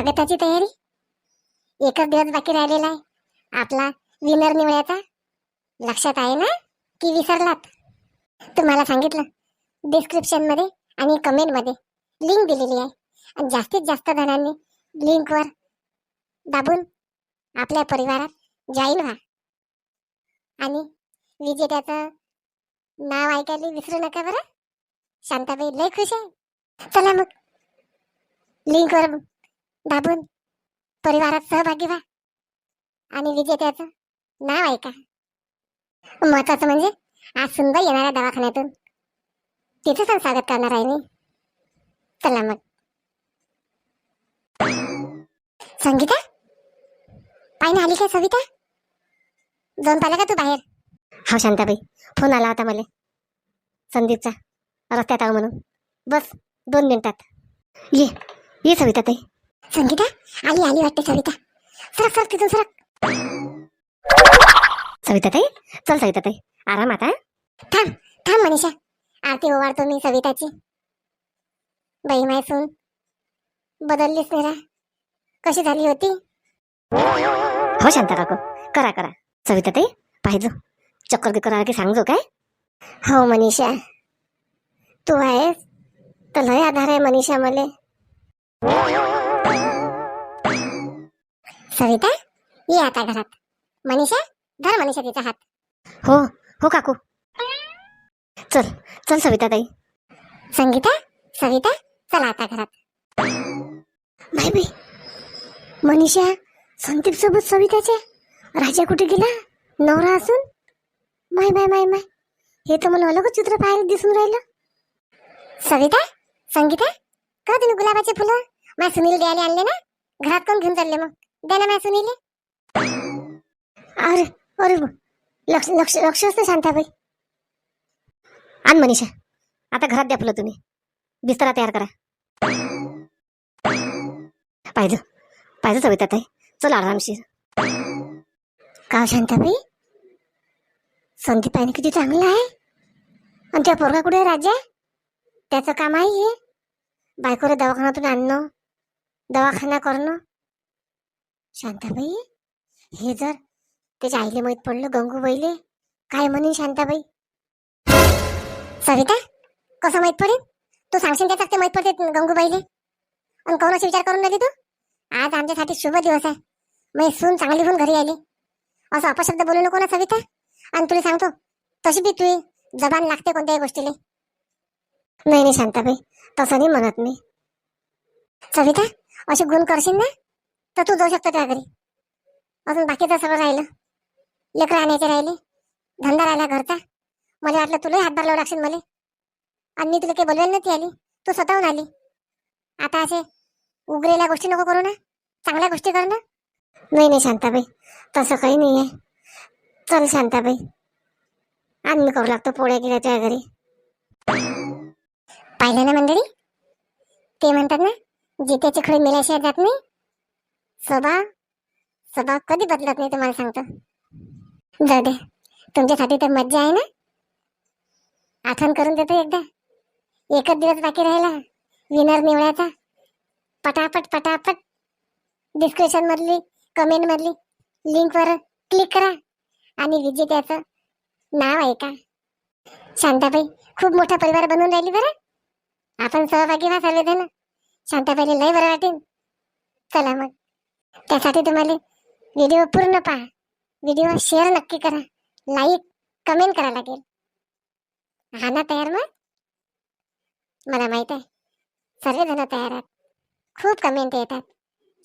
स्वागताची तयारी? एकच दिवस बाकी राहिलेला आहे. आपला विनर निवडायचा? लक्षात आहे ना? की विसरलात? तुम्हाला सांगितलं. डिस्क्रिप्शनमध्ये आणि कमेंटमध्ये लिंक दिलेली आहे. आणि जास्तीत जास्त जणांनी लिंकवर दाबून आपल्या परिवारात जॉईन व्हा. आणि विजेत्याचं नाव ऐकायला विसरू नका बरं. शांताबाई लय खुश आहे. चला मग. लिंकवर दाबून परिवारात सहभागी व्हा. आणि विजेत्याचं नाव ऐका. महत्वाचं म्हणजे आज सुंदर येणाऱ्या दवाखान्यातून तिथे पण स्वागत करणार आहे मी. चला मग. संगीता? पाहिजे आली काय सविता? जाऊन पाहिला का तू बाहेर? हा शांताबाई फोन आला होता मला. संदीपचा रस्त्यात आहो म्हणून. बस दोन मिनिटात. ये ये सविता ताई संगीता आली आली वाटते सविता. सरक सरक तिथून सरक. सविता ताई चल सविता ताई आराम आता थांब थांब मनीषा. आरती ओवाळतो मी सविताची. बाई माय सून. बदललीस मेरा कशी झाली होती? हो शांता काकू करा करा. सविता ताई पाहिजो. चक्कर बिक्कर आला की सांगजो काय? हो मनीषा. तू आहेस? तर लय आधार आहे मनीषा मले. सविता ये आता घरात. मनीषा धर मनीषा तिचा हात. हो हो काकू. चल चल सविता ताई. संगीता सविता चला आता घरात. बाय बाई मनीषा संदीप सोबत सविताच्या? राजा कुठे गेला? नवरा असून? माय माय माय माय. हे तर मला अलगच चित्र पाहायला दिसून राहिलं. सविता संगीता का तुम्ही गुलाबाचे फुलं? मा सुनील द्यायला आणले ना? घरात कोण घेऊन चालले मग? द्या ना मा सुनील? अरे अरे लक्ष लक्ष लक्ष असतं शांताबाई. आण मनीषा आता घरात द्या फुलं तुम्ही. बिस्तरा तयार करा. पाहिजे पाहिजे सविता ताई. चल आरामशीर का हो शांताबाई? संदीप आहे किती चांगला आहे. आणि त्या पोरगा कुठे राजा? त्याचं काम आहे हे. बायकोला दवाखान्यातून आणणं दवाखाना करणं. शांताबाई? हे जर त्याच्या आईले माहीत पडलं गंगूबाईले काय म्हणेन शांताबाई? सविता कसं माहीत पडेल तू सांगशील त्याचा ते माहीत पडते गंगूबाईले. आणि कोणाचा विचार करून राहिली तू? आज आमच्यासाठी शुभ दिवस आहे. मी सून चांगली होऊन घरी आली. असं अपशब्द बोलू नको ना सविता. आणि तुला सांगतो तशी बी तुझी जबान लागते कोणत्याही गोष्टीले. नाही नाही शांताबाई तसं नाही म्हणत मी. सविता असे गुण करशील ना? तर तू जाऊ शकतो त्या घरी. अजून बाकीचं सगळं राहिलं. लेकरं आणायचे राहिले. धंदा राहिला घरचा. मला वाटलं तुलाही हातभार लावू लागशील मला. आणि मी तुला काही बोलवायला नव्हती आली. तू स्वतःहून आली. आता असे उगरेल्या गोष्टी नको करू ना. चांगल्या गोष्टी कर ना. नाही नाही शांताबाई. तसं काही नाही आहे चल शांताबाई. आणि मी करू लागतो पोळ्या गेल्या तुझ्या घरी. पाहिलं ना मंडळी? ते म्हणतात ना जित्याचे खडे मेल्याशिवाय जात नाही. स्वभाव स्वभाव कधी बदलत नाही तुम्हाला सांगतो. जाऊ दे. तुमच्यासाठी तर मज्जा आहे ना? आठवण करून देतो एकदा. एकच दिवस बाकी राहिला. विनर निवडायचा. पटापट पटापट. डिस्क्रिप्शन मधली कमेंट मधली लिंक वर क्लिक करा. आणि विजेत्याचं नाव ऐका. शांताबाई खूप मोठा परिवार बनवून राहिली बरं. आपण सहभागी व्हा सर्वजण. शांताबाईला लय बरं वाटेल. चला मग. त्यासाठी तुम्हाला व्हिडिओ पूर्ण पहा. व्हिडिओ शेअर नक्की करा. लाईक कमेंट करा लागेल. हा ना तयार मग? मला माहीत आहे. सर्वजण तयार आहेत. खूप कमेंट येतात.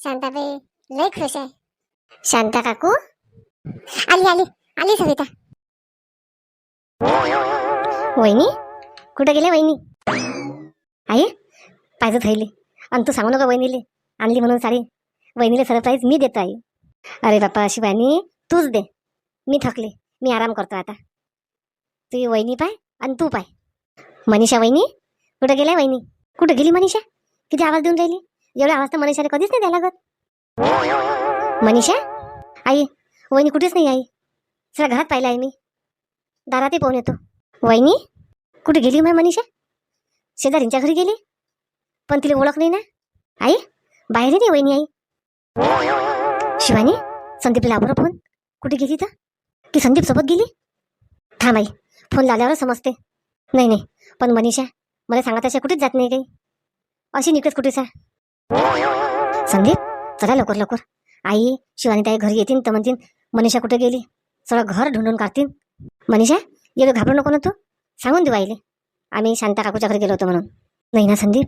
शांताबाई लय खुश आहे. शांता काकू? आली आली. आली सविता. वहिनी? कुठे गेले वहिनी? आई पाहिजे थैली. आणि तू सांगू नका वहिनीले. आणली म्हणून साडी. वहिनीला सरप्राईज मी देतो आई अरे बाप्पा शिवानी तूच दे. मी थकले. मी आराम करतो आता. तुझी वहिनी पाय आणि तू पाय. मनीषा वहिनी कुठं गेल्या वहिनी? कुठं गेली मनीषा? किती आवाज देऊन राहिली? एवढा आवाज तर मनीषाला कधीच नाही द्यायला लागत. मनीषा? आई वहिनी कुठेच नाही आई. सगळ्या घरात पाहिलं आहे मी. दारातही पाहून येतो. वहिनी कुठे गेली माय मनीषा? शेजारींच्या घरी गेली? पण तिला ओळख नाही ना? आई बाहेर नाही वहिनी आई. शिवानी संदीपला लाव बरं फोन. कुठे गेली तर? ती संदीप सोबत गेली? थांब आई फोन लावल्यावर समजते. नाही नाही पण मनीषा मला सांगा तशा कुठेच जात नाही काही. अशी निकडेच कुठेच आहे संदीप चला लवकर लवकर. आई शिवानी ताई घरी येतील तर म्हणतील मनीषा कुठे गेली? सगळं घर ढूंढून काढतील. मनीषा एवढं घाबरू नको ना तू. सांगून देऊ आईले. आम्ही शांता काकूच्या घरी गेलो होतो म्हणून. नाही ना संदीप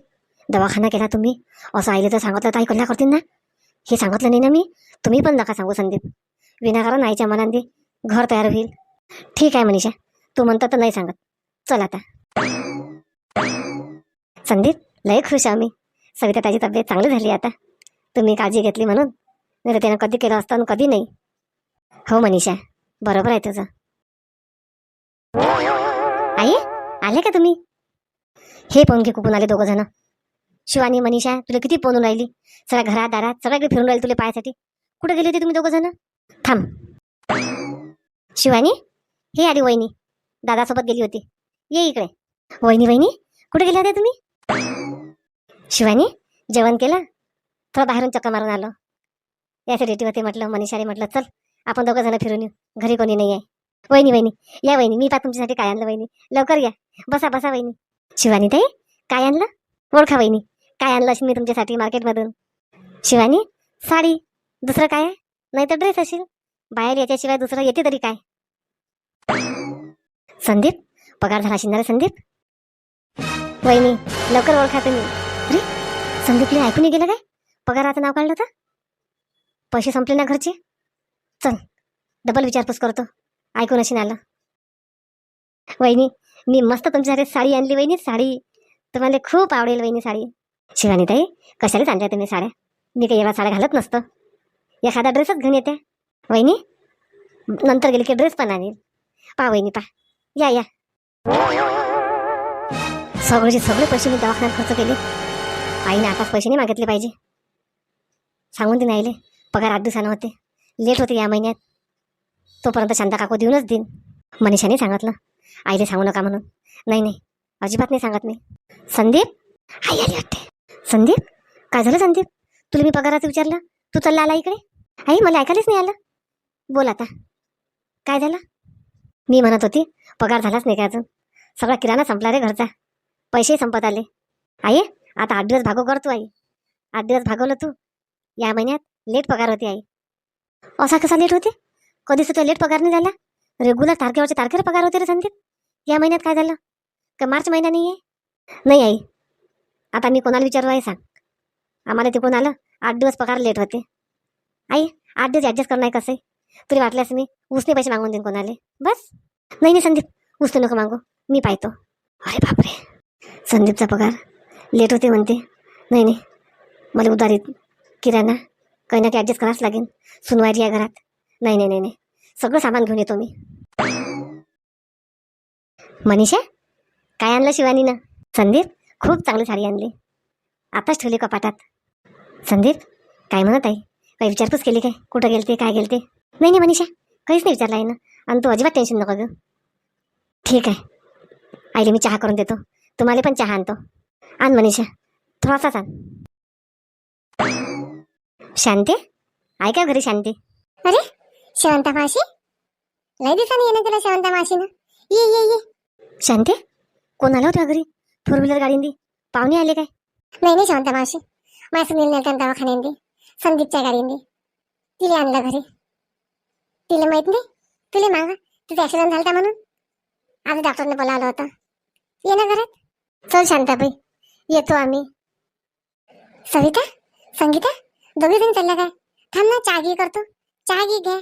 दवाखाना केला तुम्ही? असं आईले तर सांगितलं तर आई कल्ला करतील ना? हे सांगितलं नाही ना मी? तुम्ही पण नका सांगू संदीप. विनाकारण आईच्या मनाने घर तयार होईल. ठीक आहे मनीषा. तू म्हणता तर नाही सांगत. चल आता. संदीप लय खुश आहे मी. सविता त्याची तब्येत चांगली झाली आता. तुम्ही काळजी घेतली म्हणून. नाही तर त्यानं कधी केलं असतं आणि कधी नाही. हो मनीषा बरोबर आहे तुझं. आई आले का तुम्ही? हे पाहून घे कुकून आले दोघं जण. शिवानी मनीषा तुला किती पोहून राहिली? सगळ्या घरात दारात सगळ्याकडे फिरून राहिली तुला पायासाठी. कुठे गेले होते तुम्ही दोघं जण? थांब. शिवानी हे आली वहिनी. दादासोबत गेली होती. ये इकडे. वहिनी वहिनी कुठे गेल्या होत्या तुम्ही? शिवानी जेवण केलं? थोडं बाहेरून चक्कर मारून आलो. यासाठी होते म्हटलं मनीषाने म्हटलं चल आपण दोघं जण फिरून येऊ. घरी कोणी नाही आहे. वहिनी वहिनी या वहिनी मी पा तुमच्यासाठी काय आणलं वहिनी. लवकर या. बसा बसा वहिनी. शिवानी ताई काय आणलं? ओळखा वहिनी. काय आणलं असेल मी तुमच्यासाठी मार्केटमधून? शिवानी साडी दुसरं काय? आहे नाही तर ड्रेस असेल. बाहेर याच्याशिवाय दुसरं येते तरी काय? संदीप? पगार झाला असेल ना संदीप? वहिनी लवकर ओळखा तुम्ही. अरे संदीपने ऐकून गेलं काय? पगाराचं नाव काढलं तर पैसे संपले ना घरचे? चल डबल विचारपूस करतो. ऐकून अशी आलं वहिनी मी मस्त तुमच्यासाठी साडी आणली वहिनी. साडी तुम्हाला खूप आवडेल वहिनी साडी. शिवानी ताई कशालाच आणल्या तुम्ही साड्या? मी काही एवढ्या साड्या घालत नसतं. एखादा ड्रेसच घेऊन येते. वहिनी नंतर गेली की ड्रेस पण आणेल. पा वहिनी पा. या या. सगळेचे सगळे पैसे मी दवाखान्यात खर्च केले. आईने आताच पैसे नाही मागितले पाहिजे. सांगून देईन आईले पगार आठ दिवसानं होते. लेट होते या महिन्यात. तोपर्यंत शांता काकू देऊनच देईन. मनीषाने सांगितलं. आईले सांगू नका म्हणून. नाही नाही. अजिबात नाही सांगत मी. संदीप? आई आली वाटते. संदीप? काय झालं संदीप? तुला मी पगाराचं विचारलं? तू चालला आला इकडे? आई मला ऐकायलाच नाही आलं. बोल आता. काय झालं? मी म्हणत होती पगार झालाच नाही का अजून? सगळा किराणा संपला रे घरचा. पैसेही संपत आले. आई आता आठ दिवस भागो कर तू आई. आठ दिवस भागवलं तू. या महिन्यात लेट पगार होती आई. असा कसा लेट होते? कधीच तुला लेट पगार नाही झाला. रेग्युलर तारखेवरच्या तारखेला पगार होते रे संदीप. या महिन्यात काय झालं? का मार्च महिना नाही आहे नाही आई आता मी कोणाला विचारू आहे सांग? आम्हाला ते कोण आलं आठ दिवस पगार लेट होते. आई आठ दिवस ॲडजस्ट करणं आहे कसं आहे तुला वाटल्यास मी उसने पैसे मागून देईन कोणाले? बस. नाही नाही संदीप उसने नको मागू. मी पाहतो. अरे बापरे. संदीपचा पगार लेट होते म्हणते. नाही नाही. मला उधारीत किराणा काही ना काही ॲडजस्ट करावंच लागेल. सुनवारी आहे घरात. नाही नाही नाही नाही. सगळं सामान घेऊन येतो मी. मनीषा काय आणलं शिवानीनं? संदीप? खूप चांगली साडी आणली. आताच ठेवली कपाटात. संदीप काय म्हणत आहे? काही विचारपूस केली काय? कुठं गेलते? काय गेलते? नाही नाही मनीषा काहीच नाही विचारलं आहे ना आणि तू अजिबात टेन्शन नको घेऊ. ठीक आहे. आईले मी चहा करून देतो. तुम्हाला पण चहा आणतो. आण मनीषा थोडासाच आण. शांती? आहे का घरी शांती? अरे शांता मावशी? लय दिवसांनी येणं केलं शांता मावशीनं. ये ये ये. शांती? कोण आलं होतं घरी? फोर व्हीलर गाडींनी पाहुणे आले काय? नाही नाही शांता मावशी. माझ्या सुनील नेलता दवाखान्यांनी संदीपच्या गाडीने तिला आणलं घरी. तिला माहीत नाही. तुला मागा. तिचा ऍक्सिडेंट झाला म्हणून. आज डॉक्टरने बोलावलं होतं. ये ना घरात. चल शांताबाई. येतो आम्ही. सविता? संगीता? दोघी जण चालल्या काय? थांब ना चहा घे करतो. चहा घे घ्या.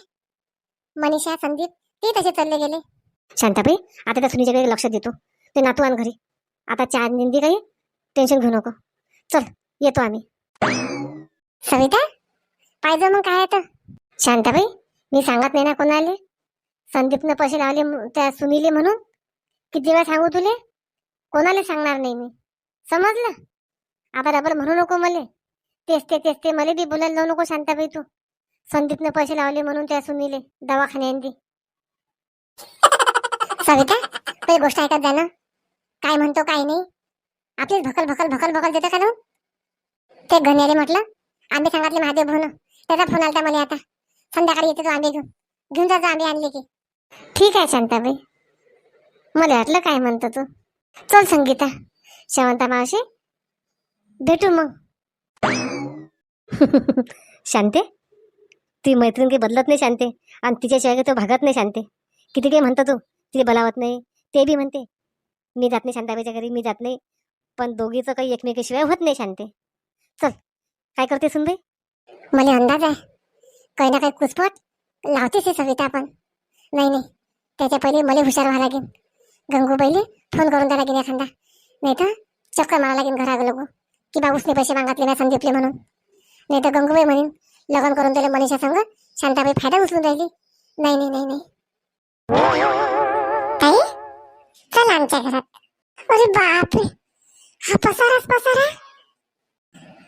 मनीषा संदीप ते तसे चालले गेले. शांताबाई आता त्या सुनीच्याकडे लक्ष देतो. ते नातू आण घरी. आता चहा निंदी काही टेन्शन घेऊ नको. चल येतो आम्ही. सविता पाहिजे मग काय आता? शांताबाई मी सांगत नाही ना कोणाले. संदीपनं पैसे लावले त्या सुनीले म्हणून. किती वेळा सांगू तुले? कोणाला सांगणार नाही मी? समजलं? आता डबल म्हणू नको मले. तेच ते तेच ते मला बी बोलायला जाऊ नको शांताबाई तू. संदीपनं पैसे लावले म्हणून त्या सुनीले दवाखान्यांनी सविता काही गोष्ट ऐकत जा ना. काय म्हणतो काय नाही. आपलीच भकल भकल भकल भकल देतो का लावून ते गण्याले म्हटलं आंबे सांगितले महादेव भाऊन. त्याचा फोन आलता मला आता. संध्याकाळी येते तो आंबे घेऊन. घेऊन जातो आंबे आणले की. ठीक आहे शांताबाई. मला वाटलं काय म्हणतो तू. चल संगीता. शेवंता मावशी भेटू मग. शांते ती मैत्रीण काही बदलत नाही शांते. आणि तिच्याशिवाय काही तो भागत नाही शांते. किती काही म्हणतो तू. तिला बोलावत नाही. ते बी म्हणते. मी जात नाही शांताबाईच्या घरी मी जात नाही. पण दोघीचं काही एकमेकीशिवाय होत नाही शांते. चल काय करते सुनबाई? मला अंदाज आहे. काही ना काही कुसपट लावतेच हे सविता आपण नाही नाही. त्याच्या पहिले मला हुशार व्हावं लागेल गंगूबाईले फोन करून द्या लागेल एखादा. नाही तर चक्कर मारा लागेल घरा लोक की बाबूसने उसने पैसे मागितले नाही संदीपले म्हणून. नाही तर गंगूबाई म्हणेन लग्न करून दिले मनीषा संग शांताबाई फायदा उचलून राहिली. नाही नाही नाही नाही. आमच्या घरात. अरे बापरे. हा पसाराच पसारा.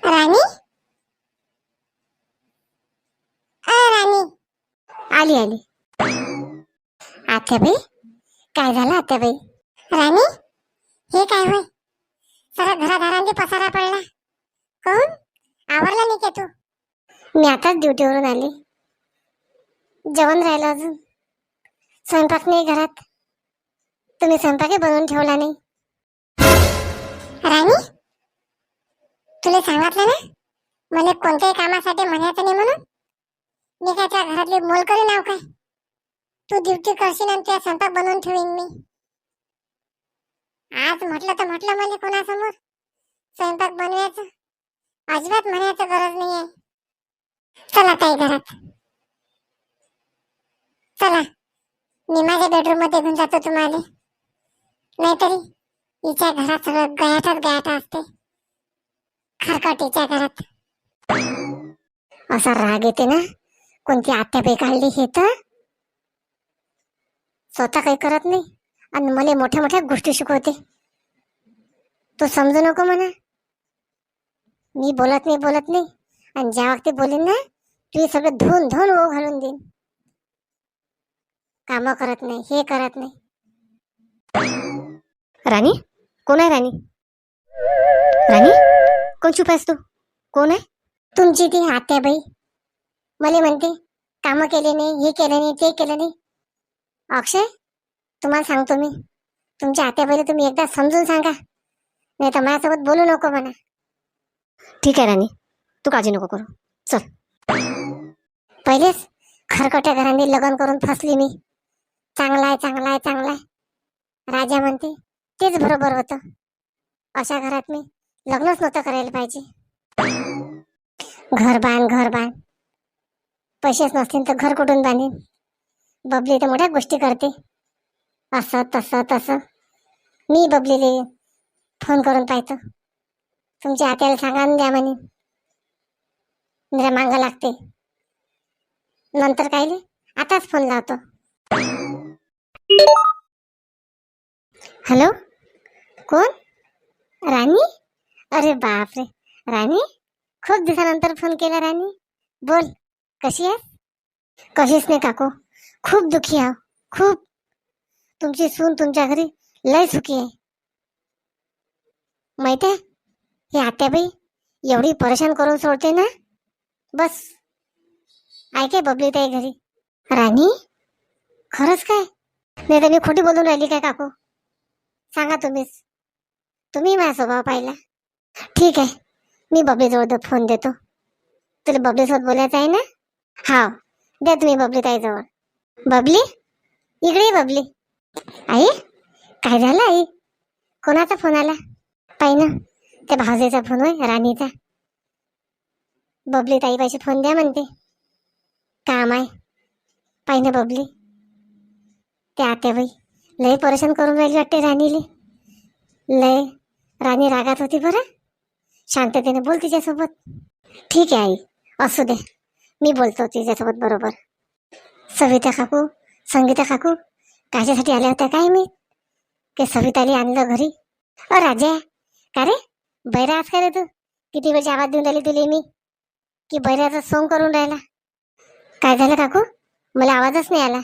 राणी? अ राणी. आली आली. आत्याबाई काय झालं आत्याबाई? राणी हे काय होय? सारा घरादारांचे पसारा पडला. कोण? आवरला नाही का तू? मी आताच ड्युटीवरून आली. जेवण राहिलं अजून. स्वयंपाक नाही घरात. तुम्ही स्वयंपाकही बनवून ठेवला नाही. राणी तुला सांगितलं ना? मला कोणत्याही कामासाठी म्हणायचं नाही म्हणून. मी काय त्या घरातली मोलकरी नाव काय? तू ड्युटी करशील आणि त्या स्वयंपाक बनवून ठेवीन मी. आज म्हटलं तर म्हटलं मला कोणासमोर. स्वयंपाक बनवायचं अजिबात म्हणायचं गरज नाहीये. चला ताई घरात. चला मी माझ्या बेडरूममध्ये घेऊन जातो तुम्हाला. नाहीतरी हिच्या घरात सगळं गयाटाच गयाटा असते. खरकटीच्या घरात. असा राग येते ना कोणती आत्या काढली हे तर? स्वतः काही करत नाही आणि मला मोठ्या मोठ्या गोष्टी शिकवते. तू समजू नको म्हणा. मी बोलत नाही बोलत नाही. आणि ज्या वक्ती बोलीन ना तू सगळं धुवून धुवून ओ घालून देईन. काम करत नाही हे करत नाही. राणी? कोण आहे राणी? राणी? कोण चुप आहेस तू? कोण आहे? तुमची ती आत्याबाई मला म्हणते काम केले नाही हे केलं नाही ते केलं नाही. अक्षय तुम्हाला सांगतो मी. तुमच्या आत्याबाईला तुम्ही एकदा समजून सांगा. नाही तर माझ्यासोबत बोलू नको म्हणा. ठीक आहे राणी. तू काळजी नको करू. चल. पहिलेच खरकट्या घरांनी लग्न करून फसली मी. चांगला आहे चांगला आहे चांगला आहे. राजा म्हणते तेच बरोबर होतं. अशा घरात मी लग्नच नव्हतं करायला पाहिजे. घर बांध घर बांध. पैसेच नसतील तर घर कुठून बांधेन? बबली तर मोठ्या गोष्टी करते. असं तसं तसं. मी बबलीले फोन करून पाहतो. तुमच्या आत्याला सांगा द्या म्हणे. जरा मांग लागते. नंतर काय आताच फोन लावतो. हॅलो कोण? राणी? अरे बापरे. राणी? खूप दिवसानंतर फ़ोन केला राणी. बोल, कशी आहे कशीच नाही काकू. खूप दुखी आहो. खूप. तुमची सून तुमच्या घरी लय सुखी आहे. माहित आहे? ही आत्याबाई एवढी परेशान करून सोडते ना? बस. ऐके बबली ताई घरी. राणी? खरंच काय? नाही तर मी खोटी बोलून राहिली काय काकू? सांगा तुम्हीच. तुम्ही माझा स्वभाव पाहिला? ठीक आहे. मी बबलीजवळ फोन देतो. तुला बबलीसोबत बोलायचं आहे ना? हा द्या तुम्ही बबली ताईजवळ. बबली? इकडे बबली. आई काय झालं आई? कोणाचा फोन आला? पाहि ना. त्या भावजेचा फोन होय राणीचा. बबली ताई पाहिजे फोन द्या म्हणते. काम आहे. पाहि ना बबली. त्या आत्याबाई लय परेशान करून राहिली वाटते राणीले. लय राणी रागात होती बरं. शांततेने बोल तिच्यासोबत. ठीक आहे आई असू दे. मी बोलतो तिच्यासोबत बरोबर. सविता काकू संगीता काकू कायच्यासाठी आल्या होत्या काय मी? ते सविताली आणलं घरी. अ राजा का रे? बैरा आज का रे तू? किती वेळची आवाज देऊन राहिली दिली मी? की बैराचा सोंग करून राहिला? काय झालं काकू? मला आवाजच नाही आला.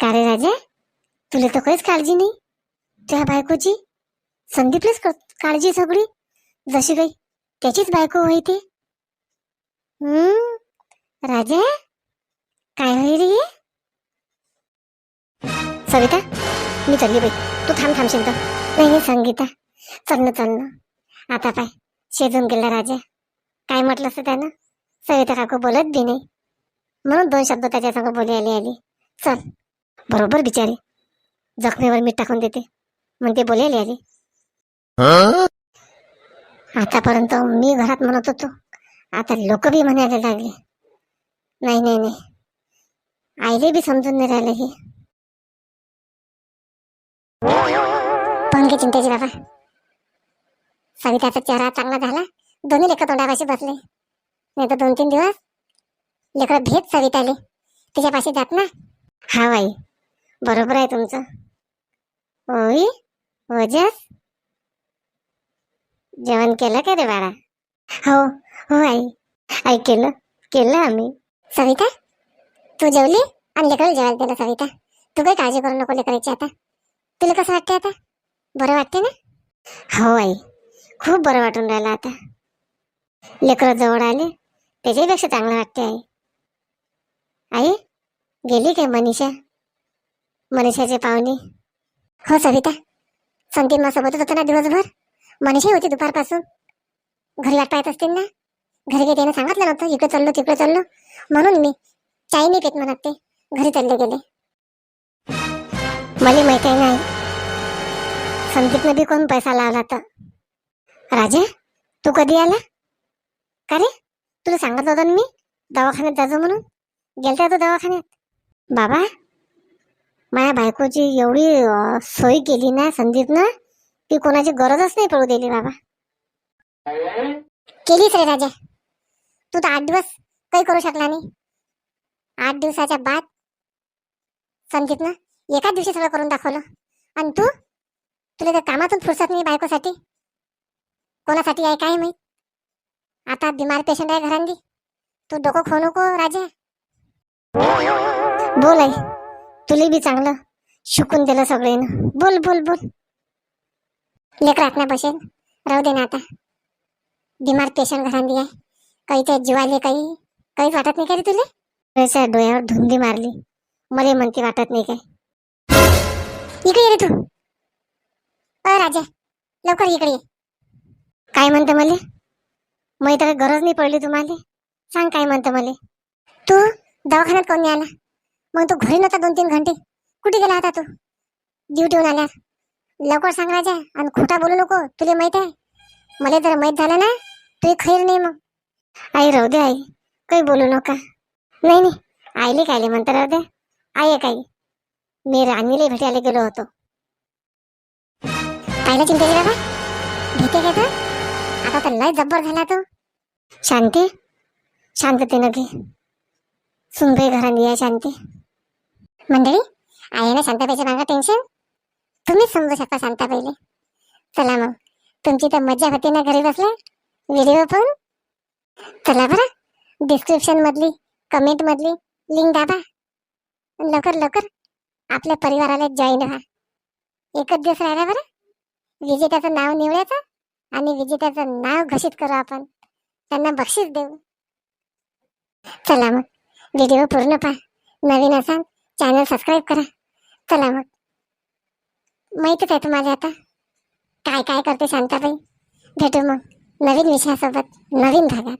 का रे राजा? तुला तर काहीच काळजी नाही. त्या बायकोची संदीपलाच क- काळजी सगळी? जशी काही त्याचीच बायको होय ते. राजा काय होई रे? सविता मी चालली बाई. तू थांब थांबशील तर नाही नाही संगीता. चल ना चल ना. आता पाय. शेजून गेला राजा. काय म्हटलं असतं त्यानं? सविता काकू बोलत बी नाही. म्हणून दोन शब्द त्याच्यासंग बोली आली आली. चल. बरोबर बिचारी. जखमीवर मीठ टाकून देते. म्हणते बोली आली आली. आतापर्यंत मी घरात म्हणत होतो. आता लोक बी म्हणायला लागले. नाही नाही नाही. आईले बी समजून नाही राहिलं हे. पण घे चिंतेची बाबा. सविताचा चेहरा चांगला झाला. दोन्ही लेखा तोंडापाशी बसले. नाही तर दोन तीन दिवस लेकर भेट सविताले. तिच्यापाशी जात ना. हा बाई. बरोबर आहे तुमचं. ओई ओजस. जेवण केलं का रे बाळा? हो हो आई. आई केलं केलं आम्ही. सविता तू जेवली? आणि लेकराला जेवायला दिलं सविता. तू काही काळजी करू नको लेकराची आता. तुला कसं वाटते आता? बरं वाटते ना? हो आई. खूप बरं वाटून राहिलं आता. लेकरं जवळ आले. त्याच्यापेक्षा चांगलं वाटते आई. आई गेली काय मनीषा? मनीषाचे पाहुणे. हो सविता. संदीप सोबतच होतं ना दिवसभर? मनीषा होती दुपारपासून. घरी वाट पाहत असतील ना? घरी काही त्याने सांगितलं नव्हतं? इकडे चाललो तिकडे चाललो. म्हणून मी चाय नाही पेत म्हणत ते. घरी चालले गेले. मला माहीत आहे नाही संदीपने बी कोण पैसा लावला तर राजा तू कधी आला? का रे? तुला सांगत होतो ना मी दवाखान्यात जातो म्हणून. गेलता तो दवाखान्यात. बाबा माझ्या बायकोची एवढी सोय केली ना संदीपनं ती कोणाची गरजच नाही पडू दिली बाबा. केलीच रे राजा. तू तर आठ दिवस काही करू शकला नाही. आठ दिवसाच्या बाद संदीपनं एकाच दिवशी सगळं करून दाखवलं. आणि तू? तुला त्या कामातून फुरसत नाही बायकोसाठी? कोणासाठी आहे काय माहीत? आता बिमार पेशंट आहे घरांनी. तू डोकं खाऊ नको राजा. बोल आहे तुला बी चांगलं शिकून दिलं सगळेनं बोल बोल बोल. लेकरात ना बसेल राहू दे ना आता. बिमार पेशंट घरांनी आहे. काही त्या जीवाले काही काहीच वाटत नाही का रे तुले? त्याच्या डोळ्यावर धुंदी मारली. मला म्हणते वाटत नाही काय. इकडे ये रे तू. अ राजा लवकर इकडे ये. काय म्हणतं मले? मग तर गरज नाही पडली तुम्हाला. सांग काय म्हणतं मले. तू दवाखान्यात कोण नाही आला? मग तू घरी नव्हता दोन तीन घंटे. कुठे गेला होता तू? ड्युटीहून आल्यावर. लवकर सांग राजा आणि खोटा बोलू नको तुला माहीत आहे? मला जर माहीत झालं ना तुझी खैर नाही मग. आई राहू दे आई काही बोलू नका. नाही नाही आईले कायले म्हणता राहू दे. आई काही. मी राणीला भेटायला गेलो होतो. पाहिलं चिंतेची बाबा? भेटे का तू? आता तर लय जब्बर झाला तो. शांती शांततेनं घे. सुनबाई घरात आहे शांती. मंडळी आहे ना शांताबाईच्या मागा टेन्शन तुम्हीच समजू शकता शांताबाईले चला मग. तुमची तर मजा होती ना घरी बसल्या? व्हिडिओ पण चला बरं. डिस्क्रिप्शन मधली कमेंट मधली लिंक दाबा. लवकर लवकर. आपल्या परिवाराला जॉईन व्हा. एकच दिवस राहिला बरं. विजेत्याचं नाव निवडायचं आणि विजेत्याचं नाव घोषित करू आपण. त्यांना बक्षीस देऊ. चला मग. व्हिडिओ पूर्ण पहा. नवीन असाल चॅनल सबस्क्राईब करा. चला मग. माहितच आहे तुम्हाला आता. काय काय करते शांताबाई? भेटू मग. नवीन विषयासोबत नवीन भागात.